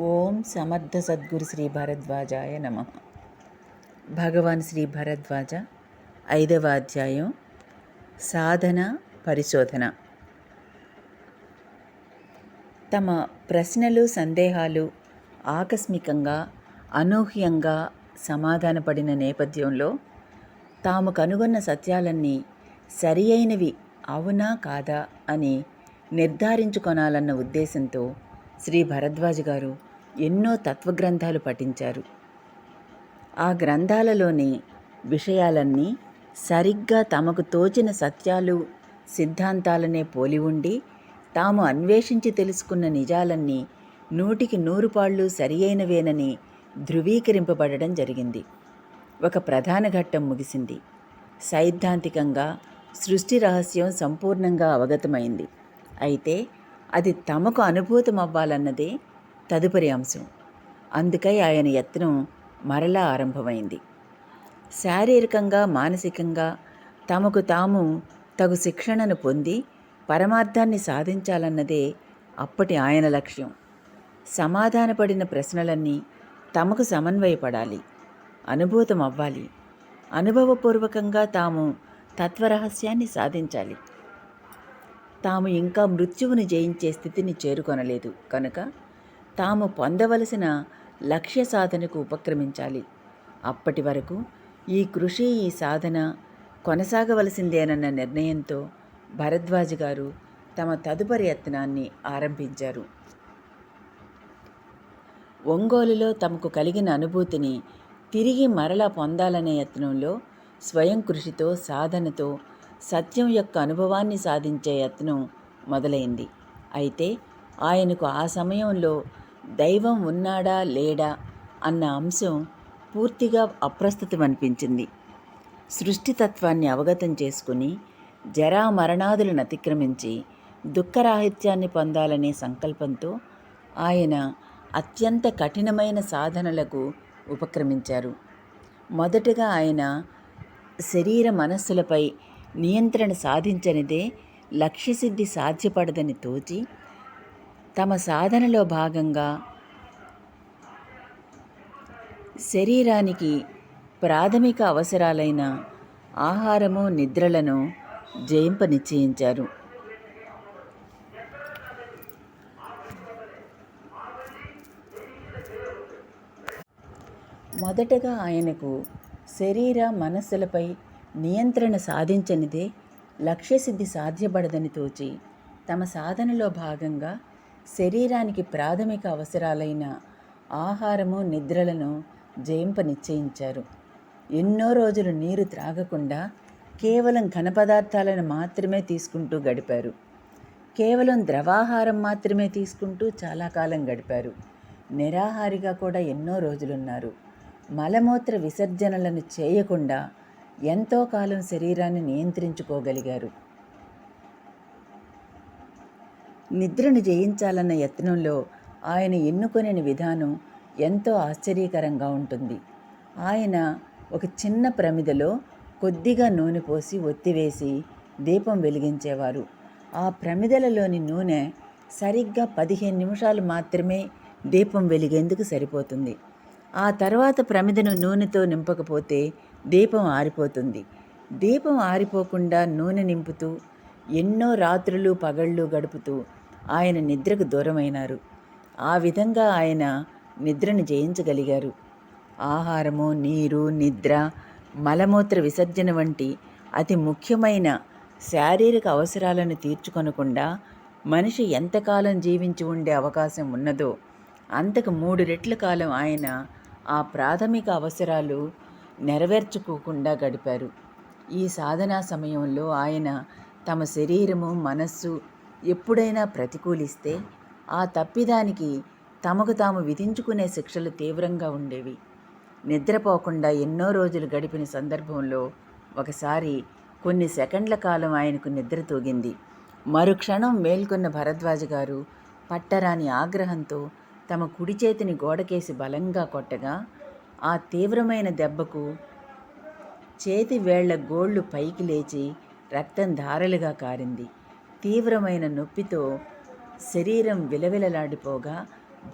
ఓం సమర్థ సద్గురు శ్రీ భరద్వాజాయ నమ. భగవాన్ శ్రీ భరద్వాజ ఐదవ అధ్యాయం సాధన పరిశోధన. తమ ప్రశ్నలు సందేహాలు ఆకస్మికంగా అనూహ్యంగా సమాధానపడిన నేపథ్యంలో తాము కనుగొన్న సత్యాలన్నీ సరి అయినవి అవునా కాదా అని నిర్ధారించుకొనాలన్న ఉద్దేశంతో శ్రీ భరద్వాజ్ గారు ఎన్నో తత్వగ్రంథాలు పఠించారు. ఆ గ్రంథాలలోని విషయాలన్నీ సరిగ్గా తమకు తోచిన సత్యాలు సిద్ధాంతాలనే పోలి ఉండి తాము అన్వేషించి తెలుసుకున్న నిజాలన్నీ నూటికి నూరు పాళ్ళు సరియైనవేనని ధృవీకరింపబడడం జరిగింది. ఒక ప్రధాన ఘట్టం ముగిసింది. సైద్ధాంతికంగా సృష్టి రహస్యం సంపూర్ణంగా అవగతమైంది. అయితే అది తమకు అనుభూతం అవ్వాలన్నదే తదుపరి అంశం. అందుకై ఆయన యత్నం మరలా ఆరంభమైంది. శారీరకంగా మానసికంగా తమకు తాము తగు శిక్షణను పొంది పరమార్థాన్ని సాధించాలన్నదే అప్పటి ఆయన లక్ష్యం. సమాధానపడిన ప్రశ్నలన్నీ తమకు సమన్వయపడాలి అనుభూతం అవ్వాలి అనుభవపూర్వకంగా తాము తత్వరహస్యాన్ని సాధించాలి. తాము ఇంకా మృత్యువుని జయించే స్థితిని చేరుకొనలేదు. కనుక తాము పొందవలసిన లక్ష్య సాధనకు ఉపక్రమించాలి. అప్పటి వరకు ఈ కృషి ఈ సాధన కొనసాగవలసిందేనన్న నిర్ణయంతో భరద్వాజ్ గారు తమ తదుపరి యత్నాన్ని ఆరంభించారు. ఒంగోలులో తమకు కలిగిన అనుభూతిని తిరిగి మరలా పొందాలనే యత్నంలో స్వయం కృషితో సాధనతో సత్యం యొక్క అనుభవాన్ని సాధించే యత్నం మొదలైంది. అయితే ఆయనకు ఆ సమయంలో దైవం ఉన్నాడా లేడా అన్న అంశం పూర్తిగా అప్రస్తుతం అనిపించింది సృష్టితత్వాన్ని అవగతం చేసుకుని జరా మరణాదులను అతిక్రమించి దుఃఖరాహిత్యాన్ని పొందాలనే సంకల్పంతో ఆయన అత్యంత కఠినమైన సాధనలకు ఉపక్రమించారు. మొదటగా ఆయన శరీర మనస్సులపై నియంత్రణ సాధించనిదే లక్ష్యసిద్ధి సాధ్యపడదని తోచి తమ సాధనలో భాగంగా శరీరానికి ప్రాథమిక అవసరాలైన ఆహారము నిద్రలను జయింప నిశ్చయించారు. మొదటగా ఆయనకు శరీర మనస్సులపై నియంత్రణ సాధించనిదే లక్ష్యసిద్ధి సాధ్యపడదని తోచి తమ సాధనలో భాగంగా శరీరానికి ప్రాథమిక అవసరాలైన ఆహారము నిద్రలను జయింప నిశ్చయించారు. ఎన్నో రోజులు నీరు త్రాగకుండా కేవలం ఘన పదార్థాలను మాత్రమే తీసుకుంటూ గడిపారు. కేవలం ద్రవాహారం మాత్రమే తీసుకుంటూ చాలా కాలం గడిపారు. నిరాహారిగా కూడా ఎన్నో రోజులున్నారు. మలమూత్ర విసర్జనలను చేయకుండా ఎంతో కాలం శరీరాన్ని నియంత్రించుకోగలిగారు. నిద్రను జయించాలన్న యత్నంలో ఆయన ఎన్నుకొనిన విధానం ఎంతో ఆశ్చర్యకరంగా ఉంటుంది. ఆయన ఒక చిన్న ప్రమిదలో కొద్దిగా నూనె పోసి ఒత్తివేసి దీపం వెలిగించేవారు. ఆ ప్రమిదలలోని నూనె సరిగ్గా పదిహేను నిమిషాలు మాత్రమే దీపం వెలిగేందుకు సరిపోతుంది. ఆ తర్వాత ప్రమిదను నూనెతో నింపకపోతే దీపం ఆరిపోతుంది. దీపం ఆరిపోకుండా నూనె నింపుతూ ఎన్నో రాత్రులు పగళ్ళు గడుపుతూ ఆయన నిద్రకు దూరమైనారు. ఆ విధంగా ఆయన నిద్రను జయించగలిగారు. ఆహారము నీరు నిద్ర మలమూత్ర విసర్జన వంటి అతి ముఖ్యమైన శారీరక అవసరాలను తీర్చుకొనకుండా మనిషి ఎంతకాలం జీవించి ఉండే అవకాశం ఉన్నదో అంతకు మూడు రెట్ల కాలం ఆయన ఆ ప్రాథమిక అవసరాలు నెరవేర్చుకోకుండా గడిపారు. ఈ సాధనా సమయంలో ఆయన తమ శరీరము మనస్సు ఎప్పుడైనా ప్రతికూలిస్తే ఆ తప్పిదానికి తమకు తాము విధించుకునే శిక్షలు తీవ్రంగా ఉండేవి. నిద్రపోకుండా ఎన్నో రోజులు గడిపిన సందర్భంలో ఒకసారి కొన్ని సెకండ్ల కాలం ఆయనకు నిద్ర తూగింది. మరుక్షణం మేల్కొన్న భరద్వాజ గారు పట్టరాని ఆగ్రహంతో తమ కుడి చేతిని గోడకేసి బలంగా కొట్టగా ఆ తీవ్రమైన దెబ్బకు చేతి వేళ్ళ గోళ్ళు పైకి లేచి రక్తం ధారలుగా కారింది. తీవ్రమైన నొప్పితో శరీరం విలవిలలాడిపోగా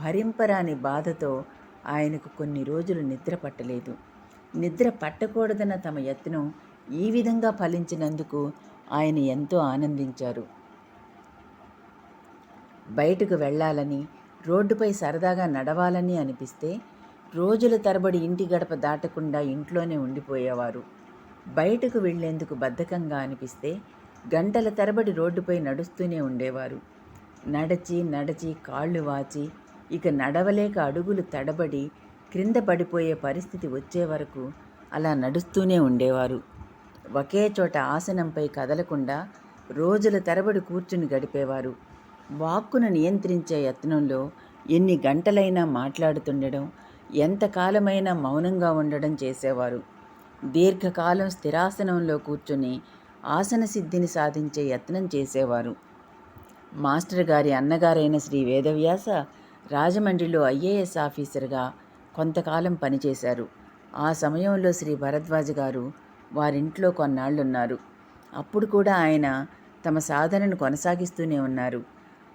భరింపరాని బాధతో ఆయనకు కొన్ని రోజులు నిద్ర పట్టలేదు. నిద్ర పట్టకూడదన్న తమ యత్నం ఈ విధంగా ఫలించినందుకు ఆయన ఎంతో ఆనందించారు. బయటకు వెళ్ళాలని రోడ్డుపై సరదాగా నడవాలని అనిపిస్తే రోజుల తరబడి ఇంటి గడప దాటకుండా ఇంట్లోనే ఉండిపోయేవారు. బయటకు వెళ్ళేందుకు బద్ధకంగా అనిపిస్తే గంటల తరబడి రోడ్డుపై నడుస్తూనే ఉండేవారు. నడచి నడచి కాళ్ళు వాచి ఇక నడవలేక అడుగులు తడబడి క్రింద పడిపోయే పరిస్థితి వచ్చే వరకు అలా నడుస్తూనే ఉండేవారు. ఒకే చోట ఆసనంపై కదలకుండా రోజుల తరబడి కూర్చుని గడిపేవారు. వాక్కును నియంత్రించే యత్నంలో ఎన్ని గంటలైనా మాట్లాడుతుండడం ఎంతకాలమైనా మౌనంగా ఉండడం చేసేవారు. దీర్ఘకాలం స్థిరాసనంలో కూర్చుని ఆసన సిద్ధిని సాధించే యత్నం చేసేవారు. మాస్టర్ గారి అన్నగారైన శ్రీ వేదవ్యాస రాజమండ్రిలో ఐఏఎస్ ఆఫీసర్గా కొంతకాలం పనిచేశారు. ఆ సమయంలో శ్రీ భరద్వాజ్ గారు వారింట్లో కొన్నాళ్ళున్నారు. అప్పుడు కూడా ఆయన తమ సాధనను కొనసాగిస్తూనే ఉన్నారు.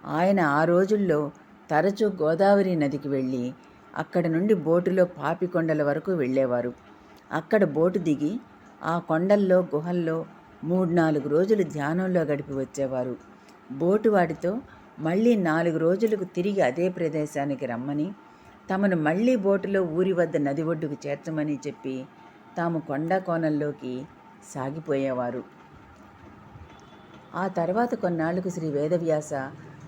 ఆయన ఆ రోజుల్లో తరచూ గోదావరి నదికి వెళ్ళి అక్కడ నుండి బోటులో పాపికొండల వరకు వెళ్ళేవారు. అక్కడ బోటు దిగి ఆ కొండల్లో గుహల్లో మూడు నాలుగు రోజులు ధ్యానంలో గడిపి వచ్చేవారు. బోటు వాడితో మళ్ళీ నాలుగు రోజులకు తిరిగి అదే ప్రదేశానికి రమ్మని తమను మళ్ళీ బోటులో ఊరి వద్ద నది ఒడ్డుకు చేర్చమని చెప్పి తాము కొండ కోణంలోకి సాగిపోయేవారు. ఆ తర్వాత కొన్నాళ్ళకు శ్రీ వేదవ్యాస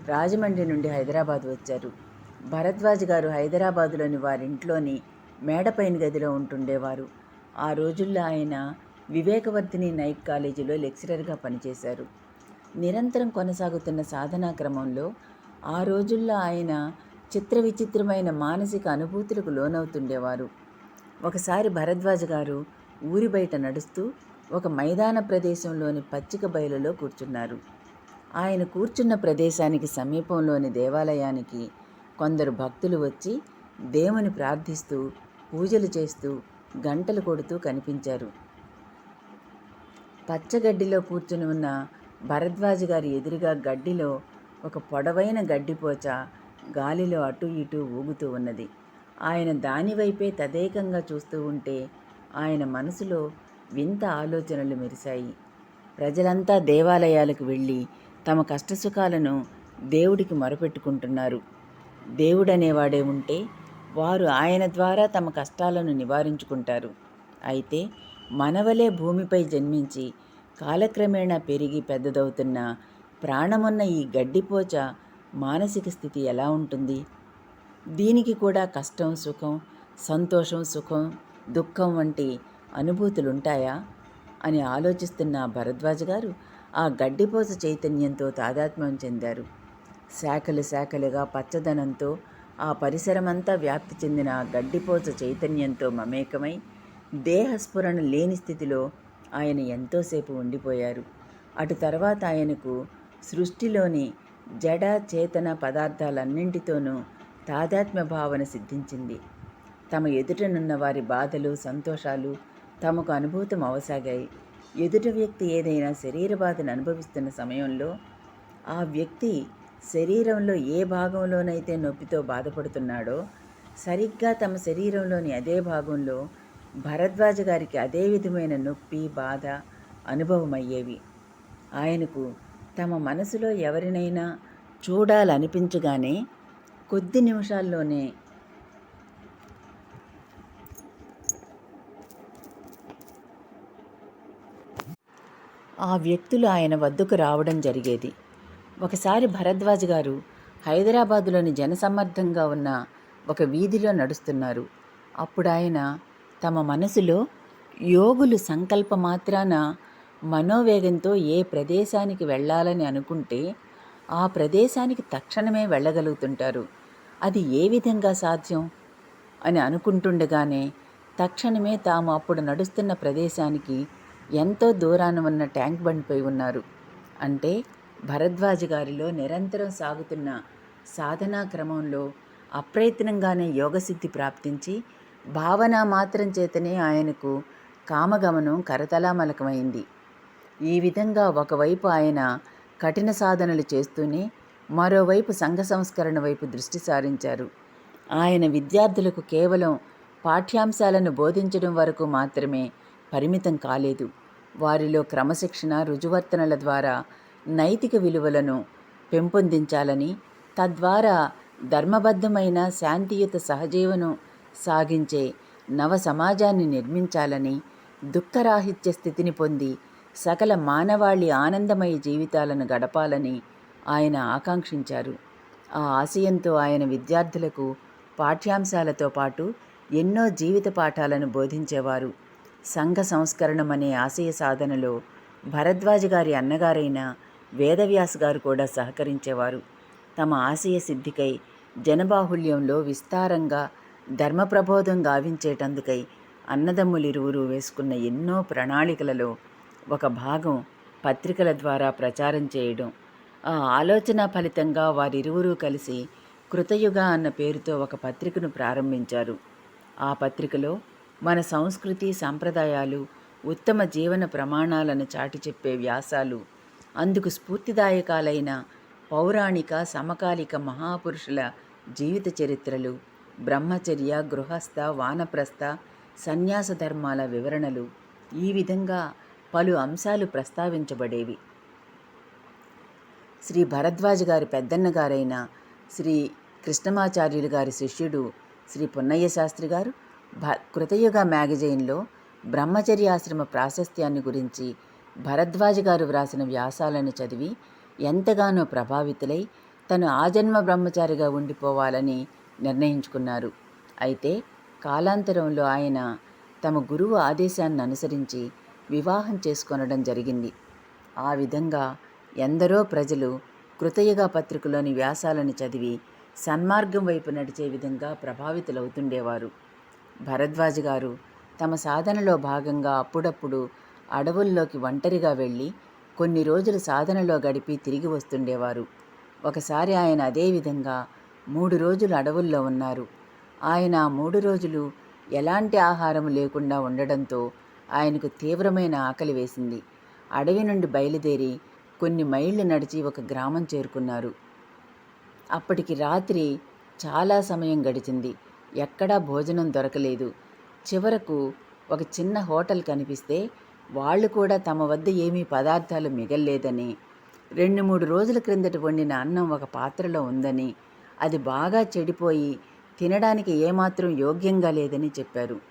రాజమండ్రి నుండి హైదరాబాద్ వచ్చారు. భరద్వాజ్ గారు హైదరాబాదులోని వారింట్లోని మేడపైన గదిలో ఉంటుండేవారు. ఆ రోజుల్లో ఆయన వివేకవర్ధిని నైక్ కాలేజీలో లెక్చరర్గా పనిచేశారు. నిరంతరం కొనసాగుతున్న సాధనా క్రమంలో ఆ రోజుల్లో ఆయన చిత్ర విచిత్రమైన మానసిక అనుభూతులకు లోనవుతుండేవారు. ఒకసారి భరద్వాజ్ గారు ఊరి బయట నడుస్తూ ఒక మైదాన ప్రదేశంలోని పచ్చిక బయలులో కూర్చున్నారు. ఆయన కూర్చున్న ప్రదేశానికి సమీపంలోని దేవాలయానికి కొందరు భక్తులు వచ్చి దేవుని ప్రార్థిస్తూ పూజలు చేస్తూ గంటలు కొడుతూ కనిపించారు. పచ్చగడ్డిలో కూర్చుని ఉన్న భరద్వాజ్ గారి ఎదురుగా గడ్డిలో ఒక పొడవైన గడ్డిపోచ గాలిలో అటు ఇటు ఊగుతూ ఉన్నది. ఆయన దానివైపే తదేకంగా చూస్తూ ఉంటే ఆయన మనసులో వింత ఆలోచనలు మెరిశాయి. ప్రజలంతా దేవాలయాలకు వెళ్ళి తమ కష్టసుఖాలను దేవుడికి మొరపెట్టుకుంటున్నారు. దేవుడనేవాడే ఉంటే వారు ఆయన ద్వారా తమ కష్టాలను నివారించుకుంటారు. అయితే మనవలే భూమిపై జన్మించి కాలక్రమేణా పెరిగి పెద్దదవుతున్న ప్రాణమున్న ఈ గడ్డిపోచ మానసిక స్థితి ఎలా ఉంటుంది? దీనికి కూడా కష్టం సుఖం సంతోషం సుఖం దుఃఖం వంటి అనుభూతులుంటాయా? అని ఆలోచిస్తున్న భరద్వాజ్ గారు ఆ గడ్డిపోస చైతన్యంతో తాదాత్మ్యం చెందారు. శాఖలు శాఖలుగా పచ్చదనంతో ఆ పరిసరమంతా వ్యాప్తి చెందిన గడ్డిపోచ చైతన్యంతో మమేకమై దేహస్ఫురణ లేని స్థితిలో ఆయన ఎంతోసేపు ఉండిపోయారు. అటు తర్వాత ఆయనకు సృష్టిలోని జడ చేతన పదార్థాలన్నింటితోనూ తాదాత్మ్య భావన సిద్ధించింది. తమ ఎదుటనున్న వారి బాధలు సంతోషాలు తమకు అనుభూతం అవసాగాయి. ఎదుట వ్యక్తి ఏదైనా శరీర బాధను అనుభవిస్తున్న సమయంలో ఆ వ్యక్తి శరీరంలో ఏ భాగంలోనైతే నొప్పితో బాధపడుతున్నాడో సరిగ్గా తమ శరీరంలోని అదే భాగంలో భరద్వాజ గారికి అదే విధమైన నొప్పి బాధ అనుభవమయ్యేవి. ఆయనకు తమ మనసులో ఎవరినైనా చూడాలనిపించగానే కొద్ది నిమిషాల్లోనే ఆ వ్యక్తులు ఆయన వద్దకు రావడం జరిగేది. ఒకసారి భరద్వాజ్ గారు హైదరాబాదులోని జనసమ్మర్ధంగా ఉన్న ఒక వీధిలో నడుస్తున్నారు. అప్పుడు ఆయన తమ మనసులో యోగులు సంకల్ప మాత్రాన మనోవేగంతో ఏ ప్రదేశానికి వెళ్ళాలని అనుకుంటే ఆ ప్రదేశానికి తక్షణమే వెళ్ళగలుగుతుంటారు. అది ఏ విధంగా సాధ్యం? అని అనుకుంటుండగానే తక్షణమే తాము అప్పుడు నడుస్తున్న ప్రదేశానికి ఎంతో దూరాన ఉన్న ట్యాంక్ బండ్పై ఉన్నారు. అంటే భరద్వాజ గారిలో నిరంతరం సాగుతున్న సాధనా క్రమంలో అప్రయత్నంగానే యోగసిద్ధి ప్రాప్తించి భావన మాత్రం చేతనే ఆయనకు కామగమనం కరతలామలకమైంది. ఈ విధంగా ఒకవైపు ఆయన కఠిన సాధనలు చేస్తూనే మరోవైపు సంఘ సంస్కరణ వైపు దృష్టి సారించారు. ఆయన విద్యార్థులకు కేవలం పాఠ్యాంశాలను బోధించడం వరకు మాత్రమే పరిమితం కాలేదు. వారిలో క్రమశిక్షణ రుజువర్తనల ద్వారా నైతిక విలువలను పెంపొందించాలని తద్వారా ధర్మబద్ధమైన శాంతియుత సహజీవనం సాగించే నవ సమాజాన్ని నిర్మించాలని దుఃఖరాహిత్య స్థితిని పొంది సకల మానవాళి ఆనందమయ జీవితాలను గడపాలని ఆయన ఆకాంక్షించారు. ఆ ఆశయంతో ఆయన విద్యార్థులకు పాఠ్యాంశాలతో పాటు ఎన్నో జీవిత పాఠాలను బోధించేవారు. సంఘ సంస్కరణం అనే ఆశయ సాధనలో భరద్వాజ గారి అన్నగారైన వేదవ్యాస్ గారు కూడా సహకరించేవారు. తమ ఆశయ సిద్ధికై జనబాహుల్యంలో విస్తారంగా ధర్మ ప్రబోధం గావించేటందుకై అన్నదమ్ములిరువురు వేసుకున్న ఎన్నో ప్రణాళికలలో ఒక భాగం పత్రికల ద్వారా ప్రచారం చేయడం ఆ ఆలోచన ఫలితంగా వారిరువురూ కలిసి కృతయుగ అన్న పేరుతో ఒక పత్రికను ప్రారంభించారు. ఆ పత్రికలో మన సంస్కృతి సాంప్రదాయాలు ఉత్తమ జీవన ప్రమాణాలను చాటి చెప్పే వ్యాసాలు అందుకు స్ఫూర్తిదాయకాలైన పౌరాణిక సమకాలిక మహాపురుషుల జీవిత చరిత్రలు బ్రహ్మచర్య గృహస్థ వానప్రస్థ సన్యాస ధర్మాల వివరణలు ఈ విధంగా పలు అంశాలు ప్రస్తావించబడేవి. శ్రీ భరద్వాజ గారి పెద్దన్న గారైన శ్రీ కృష్ణమాచార్యులు గారి శిష్యుడు శ్రీ పున్నయ్య శాస్త్రి గారు భ కృతయుగ మ్యాగజైన్లో బ్రహ్మచర్యాశ్రమ ప్రాశస్త్యాన్ని గురించి భరద్వాజ గారు వ్రాసిన వ్యాసాలను చదివి ఎంతగానో ప్రభావితులై తను ఆజన్మ బ్రహ్మచారిగా ఉండిపోవాలని నిర్ణయించుకున్నారు. అయితే కాలాంతరంలో ఆయన తమ గురువు ఆదేశాన్ని అనుసరించి వివాహం చేసుకొనడం జరిగింది. ఆ విధంగా ఎందరో ప్రజలు కృతయుగ పత్రికలోని వ్యాసాలను చదివి సన్మార్గం వైపు నడిచే విధంగా ప్రభావితులవుతుండేవారు. భరద్వాజ్ గారు తమ సాధనలో భాగంగా అప్పుడప్పుడు అడవుల్లోకి ఒంటరిగా వెళ్ళి కొన్ని రోజులు సాధనలో గడిపి తిరిగి వస్తుండేవారు. ఒకసారి ఆయన అదేవిధంగా మూడు రోజులు అడవుల్లో ఉన్నారు. ఆయన మూడు రోజులు ఎలాంటి ఆహారం లేకుండా ఉండడంతో ఆయనకు తీవ్రమైన ఆకలి వేసింది. అడవి నుండి బయలుదేరి కొన్ని మైళ్ళు నడిచి ఒక గ్రామం చేరుకున్నారు. అప్పటికి రాత్రి చాలా సమయం గడిచింది. ఎక్కడా భోజనం దొరకలేదు. చివరకు ఒక చిన్న హోటల్ కనిపిస్తే వాళ్ళు కూడా తమ వద్ద ఏమీ పదార్థాలు మిగల్లేదని రెండు మూడు రోజుల క్రిందట వండిన అన్నం ఒక పాత్రలో ఉందని అది బాగా చెడిపోయి తినడానికి ఏమాత్రం యోగ్యంగా లేదని చెప్పారు.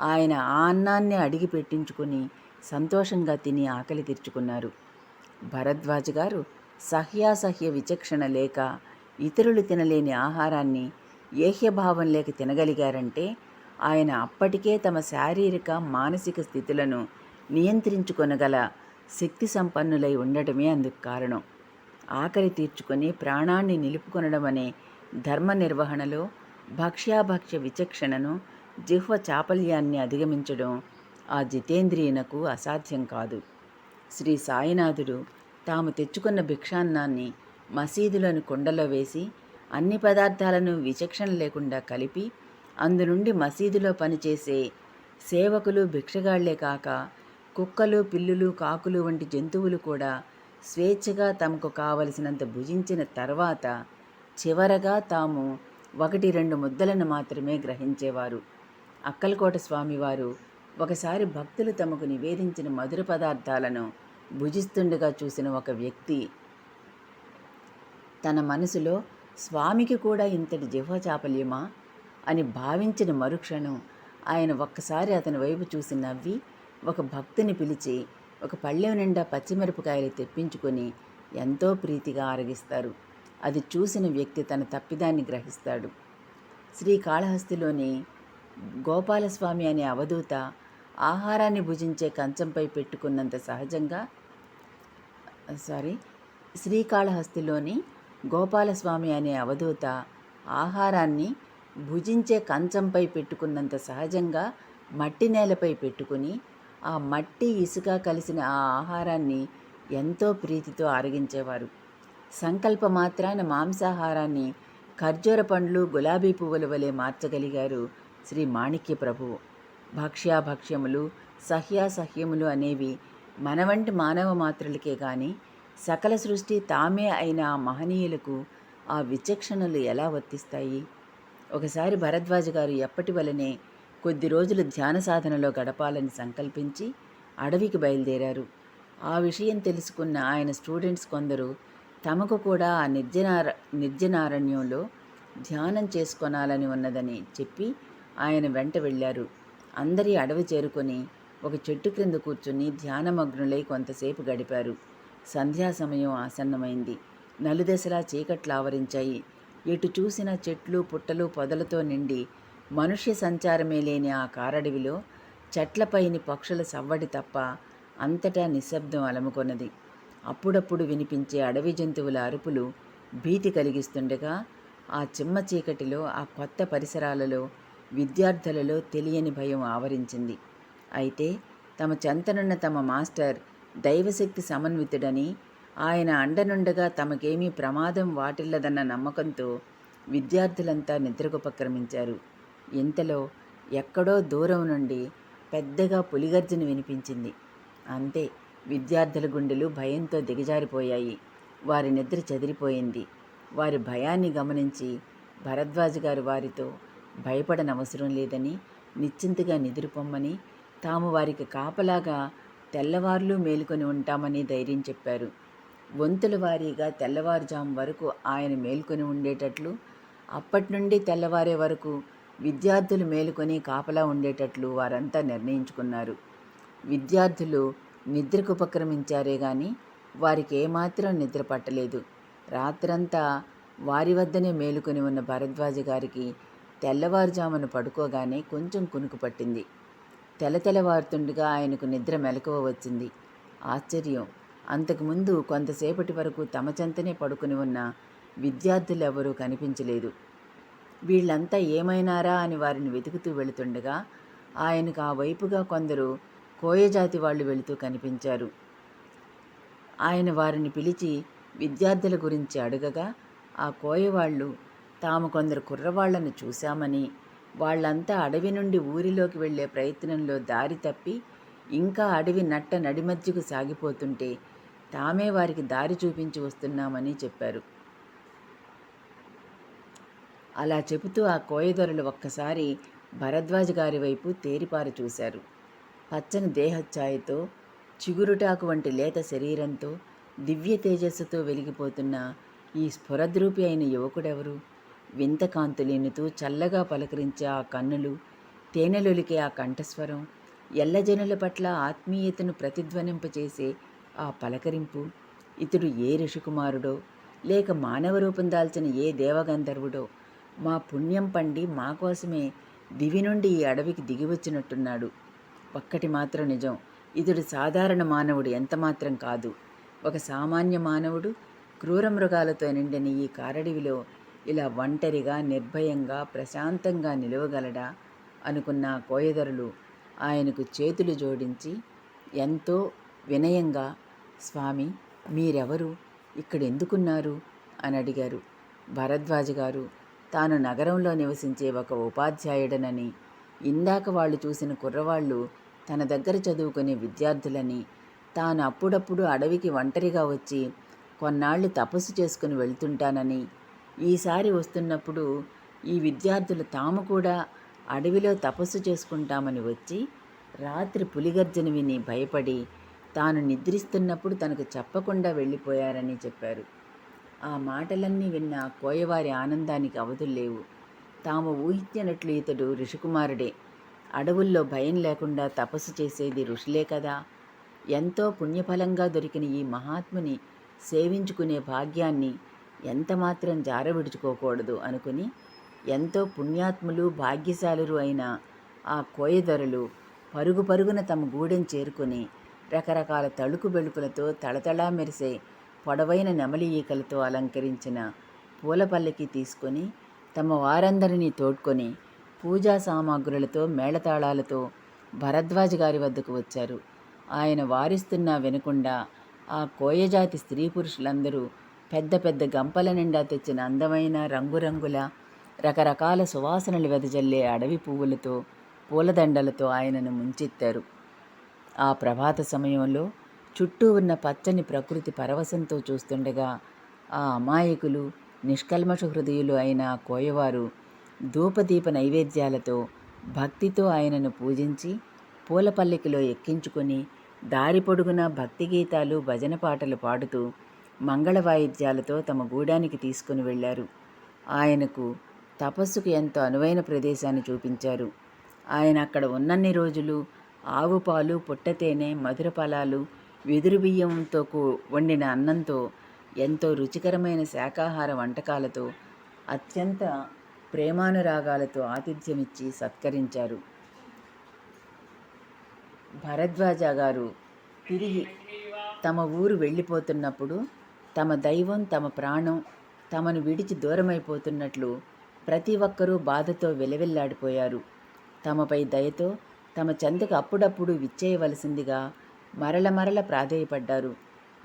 ఆయన ఆ అన్నాన్ని అడిగి పెట్టించుకుని సంతోషంగా తిని ఆకలి తీర్చుకున్నారు. భరద్వాజ్ గారు సహ్యాసహ్య విచక్షణ లేక ఇతరులు తినలేని ఆహారాన్ని ఏహ్యభావం లేక తినగలిగారంటే ఆయన అప్పటికే తమ శారీరక మానసిక స్థితులను నియంత్రించుకొనగల శక్తి సంపన్నులై ఉండటమే అందుకు కారణం. ఆకలి తీర్చుకొని ప్రాణాన్ని నిలుపుకొనడం అనే ధర్మ నిర్వహణలో భక్ష్యాభక్ష్య విచక్షణను జిహ్వ చాపల్యాన్ని అధిగమించడం ఆ జితేంద్రియునకు అసాధ్యం కాదు. శ్రీ సాయినాథుడు తాము తెచ్చుకున్న భిక్షాన్నాన్ని మసీదులోని కుండలో వేసి అన్ని పదార్థాలను విచక్షణ లేకుండా కలిపి అందు నుండి మసీదులో పనిచేసే సేవకులు భిక్షగాళ్ళే కాక కుక్కలు పిల్లులు కాకులు వంటి జంతువులు కూడా స్వేచ్ఛగా తమకు కావలసినంత భుజించిన తర్వాత చివరగా తాము ఒకటి రెండు ముద్దలను మాత్రమే గ్రహించేవారు. అక్కలకోట స్వామివారు ఒకసారి భక్తులు తమకు నివేదించిన మధుర పదార్థాలను భుజిస్తుండగా చూసిన ఒక వ్యక్తి తన మనసులో స్వామికి కూడా ఇంతటి జిహ్వచాపల్యమా అని భావించిన మరుక్షణం ఆయన ఒక్కసారి అతని వైపు చూసి నవ్వి ఒక భక్తుని పిలిచి ఒక పళ్ళెం నిండా పచ్చిమిరపకాయలు తెప్పించుకొని ఎంతో ప్రీతిగా ఆరగిస్తారు. అది చూసిన వ్యక్తి తన తప్పిదాన్ని గ్రహిస్తాడు. శ్రీకాళహస్తిలోని గోపాలస్వామి అనే అవధూత ఆహారాన్ని భుజించే కంచంపై పెట్టుకున్నంత సహజంగా సారీ శ్రీకాళహస్తిలోని గోపాలస్వామి అనే అవధూత ఆహారాన్ని భుజించే కంచంపై పెట్టుకున్నంత సహజంగా మట్టి నేలపై పెట్టుకుని ఆ మట్టి ఇసుక కలిసిన ఆ ఆహారాన్ని ఎంతో ప్రీతితో ఆరగించేవారు. సంకల్ప మాత్రాన మాంసాహారాన్ని ఖర్జూర పండ్లు గులాబీ పువ్వుల వలె మార్చగలిగారు శ్రీ మాణిక్య ప్రభువు. భక్ష్యాభక్ష్యములు సహ్యాసహ్యములు అనేవి మన వంటి మానవ మాత్రులకే కానీ సకల సృష్టి తామే అయిన ఆ మహనీయులకు ఆ విచక్షణలు ఎలా వర్తిస్తాయి? ఒకసారి భరద్వాజ గారు ఎప్పటి వలనే కొద్ది రోజులు ధ్యాన సాధనలో గడపాలని సంకల్పించి అడవికి బయలుదేరారు. ఆ విషయం తెలుసుకున్న ఆయన స్టూడెంట్స్ కొందరు తమకు కూడా ఆ నిర్జనార నిర్జనారణ్యంలో ధ్యానం చేసుకొనాలని ఉన్నదని చెప్పి ఆయన వెంట వెళ్ళారు. అందరి అడవి చేరుకొని ఒక చెట్టు క్రింద కూర్చుని ధ్యానమగ్నులై కొంతసేపు గడిపారు. సంధ్యా సమయం ఆసన్నమైంది. నలుదశలా చీకట్లు ఆవరించాయి. ఎటు చూసిన చెట్లు పుట్టలు పొదలతో నిండి మనుష్య సంచారమే లేని ఆ కారడవిలో చెట్లపైని పక్షుల సవ్వడి తప్ప అంతటా నిశ్శబ్దం అలముకొన్నది. అప్పుడప్పుడు వినిపించే అడవి జంతువుల అరుపులు భీతి కలిగిస్తుండగా ఆ చిమ్మ చీకటిలో ఆ కొత్త పరిసరాలలో విద్యార్థులలో తెలియని భయం ఆవరించింది. అయితే తమ చెంతనున్న తమ మాస్టర్ దైవశక్తి సమన్వితుడని ఆయన అండనుండగా తమకేమీ ప్రమాదం వాటిల్లదన్న నమ్మకంతో విద్యార్థులంతా నిద్రకుపక్రమించారు ఇంతలో ఎక్కడో దూరం నుండి పెద్దగా పులిగర్జన వినిపించింది. అంతే విద్యార్థుల గుండెలు భయంతో దిగజారిపోయాయి. వారి నిద్ర చెదిరిపోయింది. వారి భయాన్ని గమనించి భరద్వాజ్ గారు వారితో భయపడనవసరం లేదని నిశ్చింతగా నిద్రపొమ్మని తాము వారికి కాపలాగా తెల్లవార్లు మేలుకొని ఉంటామని ధైర్యం చెప్పారు. వంతుల వారీగా తెల్లవారుజాము వరకు ఆయన మేల్కొని ఉండేటట్లు అప్పటి నుండి తెల్లవారే వరకు విద్యార్థులు మేలుకొని కాపలా ఉండేటట్లు వారంతా నిర్ణయించుకున్నారు. విద్యార్థులు నిద్రకు ఉపక్రమించారే గాని వారికి ఏమాత్రం నిద్ర పట్టలేదు. రాత్రంతా వారి వద్దనే మేలుకొని ఉన్న భరద్వాజ గారికి తెల్లవారుజామున పడుకోగానే కొంచెం కునుకు పట్టింది. తెలతెలవారుతుండగా ఆయనకు నిద్ర మెలకువ వచ్చింది. ఆశ్చర్యం! అంతకుముందు కొంతసేపటి వరకు తమ చెంతనే పడుకుని ఉన్న విద్యార్థులెవరూ కనిపించలేదు. వీళ్ళంతా ఏమైనారా అని వారిని వెతుకుతూ వెళుతుండగా ఆయనకు ఆ వైపుగా కొందరు కోయజాతి వాళ్ళు వెళుతూ కనిపించారు. ఆయన వారిని పిలిచి విద్యార్థుల గురించి అడగగా ఆ కోయవాళ్ళు తాము కొందరు కుర్రవాళ్ళను చూశామని వాళ్ళంతా అడవి నుండి ఊరిలోకి వెళ్ళే ప్రయత్నంలో దారి తప్పి ఇంకా అడవి నట్ట నడిమధ్యకు సాగిపోతుంటే తామే వారికి దారి చూపించి వస్తున్నామని చెప్పారు. అలా చెబుతూ ఆ కోయదొరలు ఒక్కసారి భరద్వాజ గారి వైపు తేరిపార చూశారు. పచ్చని దేహఛాయతో చిగురుటాకు వంటి లేత శరీరంతో దివ్య తేజస్సుతో వెలిగిపోతున్న ఈ స్ఫురద్రూపి అయిన యువకుడెవరు? వింత కాంతులేనుతూ చల్లగా పలకరించే ఆ కన్నులు తేనెలొలికే ఆ కంఠస్వరం ఎల్లజనుల పట్ల ఆత్మీయతను ప్రతిధ్వనింపచేసే ఆ పలకరింపు ఇతడు ఏ ఋషికుమారుడో లేక మానవ రూపం దాల్చిన ఏ దేవగంధర్వుడో మా పుణ్యం పండి మా కోసమే దివి నుండి ఈ అడవికి దిగివచ్చినట్టున్నాడు ఒక్కటి మాత్రం నిజం ఇతడు సాధారణ మానవుడు ఎంతమాత్రం కాదు. ఒక సామాన్య మానవుడు క్రూర మృగాలతో నిండిన ఈ కారడివిలో ఇలా ఒంటరిగా నిర్భయంగా ప్రశాంతంగా నిలవగలడా అనుకున్న కోయదరులు ఆయనకు చేతులు జోడించి ఎంతో వినయంగా స్వామి మీరెవరు? ఇక్కడ ఎందుకున్నారు అని అడిగారు. భరద్వాజ గారు తాను నగరంలో నివసించే ఒక ఉపాధ్యాయుడనని ఇందాక వాళ్ళు చూసిన కుర్రవాళ్ళు తన దగ్గర చదువుకునే విద్యార్థులని తాను అప్పుడప్పుడు అడవికి ఒంటరిగా వచ్చి కొన్నాళ్ళు తపస్సు చేసుకుని వెళ్తుంటానని ఈసారి వస్తున్నప్పుడు ఈ విద్యార్థులు తాము కూడా అడవిలో తపస్సు చేసుకుంటామని వచ్చి రాత్రి పులిగర్జన విని భయపడి తాను నిద్రిస్తున్నప్పుడు తనకు చెప్పకుండా వెళ్ళిపోయారని చెప్పారు. ఆ మాటలన్నీ విన్న కోయవారి ఆనందానికి అవధుల్లేవు తాము ఊహించినట్లు ఇతడు ఋషికుమారుడే. అడవుల్లో భయం లేకుండా తపస్సు చేసేది ఋషులే కదా. ఎంతో పుణ్యఫలంగా దొరికిన ఈ మహాత్ముని సేవించుకునే భాగ్యాన్ని ఎంతమాత్రం జారవిడుచుకోకూడదు అనుకుని ఎంతో పుణ్యాత్ములు భాగ్యశాలురు అయిన ఆ కోయదొరలు పరుగు పరుగున తమ గూడెం చేరుకుని రకరకాల తళుకు బెళుకులతో తళతళా మెరిసే పొడవైన నెమలి ఈకలతో అలంకరించిన పూలపల్లికి తీసుకొని తమ వారందరినీ తోడ్కొని పూజా సామాగ్రులతో మేళతాళాలతో భరద్వాజ్ గారి వద్దకు వచ్చారు. ఆయన వారిస్తున్నా వినకుండా ఆ కోయజాతి స్త్రీ పురుషులందరూ పెద్ద పెద్ద గంపల నిండా తెచ్చిన అందమైన రంగురంగుల రకరకాల సువాసనలు వెదజల్లే అడవి పువ్వులతో పూలదండలతో ఆయనను ముంచెత్తారు. ఆ ప్రభాత సమయంలో చుట్టూ ఉన్న పచ్చని ప్రకృతి పరవశంతో చూస్తుండగా ఆ అమాయకులు నిష్కల్మష హృదయులు అయిన కోయవారు ధూపదీప నైవేద్యాలతో భక్తితో ఆయనను పూజించి పూలపల్లికిలో ఎక్కించుకొని దారి పొడుగున భక్తి గీతాలు భజన పాటలు పాడుతూ మంగళ వాయిద్యాలతో తమ గూడానికి తీసుకుని వెళ్ళారు. ఆయనకు తపస్సుకు ఎంతో అనువైన ప్రదేశాన్ని చూపించారు. ఆయన అక్కడ ఉన్నన్ని రోజులు ఆవు పాలు పుట్టతేనె మధుర ఫలాలు వెదురు బియ్యంతో కూ- వండిన అన్నంతో ఎంతో రుచికరమైన శాకాహార వంటకాలతో అత్యంత ప్రేమానురాగాలతో ఆతిథ్యమిచ్చి సత్కరించారు. భరద్వాజ గారు తిరిగి తమ ఊరు వెళ్ళిపోతున్నప్పుడు తమ దైవం తమ ప్రాణం తమను విడిచి దూరమైపోతున్నట్లు ప్రతి ఒక్కరూ బాధతో వెలవెల్లాడిపోయారు. తమపై దయతో తమ చెంతకు అప్పుడప్పుడు విచ్చేయవలసిందిగా మరల మరల ప్రాధేయపడ్డారు.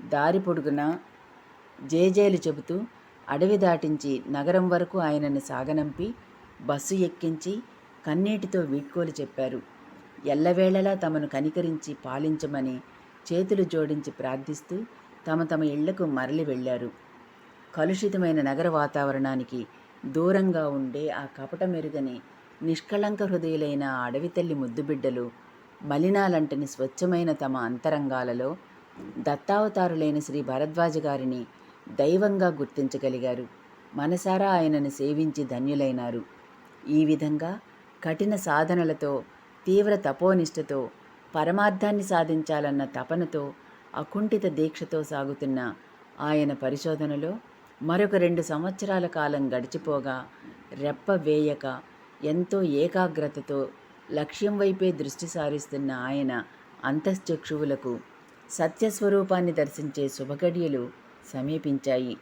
దారి పొడుగున? జేజేలు చెబుతూ అడవి దాటించి నగరం వరకు ఆయనను సాగనంపి బస్సు ఎక్కించి కన్నీటితో వీడ్కోలు చెప్పారు. ఎల్లవేళలా తమను కనికరించి పాలించమని చేతులు జోడించి ప్రార్థిస్తూ తమ తమ ఇళ్ళకు మరలి వెళ్ళారు. కలుషితమైన నగర వాతావరణానికి దూరంగా ఉండే ఆ కపట మెరుగని నిష్కళంక హృదయులైన ఆ అడవి తల్లి ముద్దుబిడ్డలు మలినాలంటని స్వచ్ఛమైన తమ అంతరంగాలలో దత్తావతారులైన శ్రీ భరద్వాజ గారిని దైవంగా గుర్తించగలిగారు. మనసారా ఆయనను సేవించి ధన్యులైనారు. ఈ విధంగా కఠిన సాధనలతో తీవ్ర తపోనిష్టతో పరమార్థాన్ని సాధించాలన్న తపనతో అకుంఠిత దీక్షతో సాగుతున్న ఆయన పరిశోధనలో మరొక రెండు సంవత్సరాల కాలం గడిచిపోగా రెప్ప వేయక ఎంతో ఏకాగ్రతతో లక్ష్యం వైపే దృష్టి సారిస్తున్న ఆయన అంతశ్చక్షువులకు సత్యస్వరూపాన్ని దర్శించే శుభగడియలు సమీపించాయి.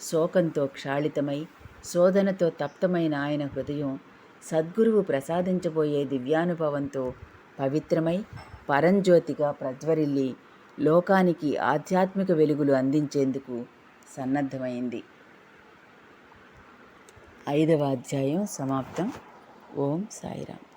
శోకంతో క్షాళితమై శోధనతో తప్తమైన ఆయన హృదయం సద్గురువు ప్రసాదించబోయే దివ్యానుభవంతో పవిత్రమై పరంజ్యోతిగా ప్రజ్వరిల్లి లోకానికి ఆధ్యాత్మిక వెలుగులు అందించేందుకు సన్నద్ధమైంది. ఐదవ అధ్యాయం సమాప్తం. ఓం సాయిరామ్.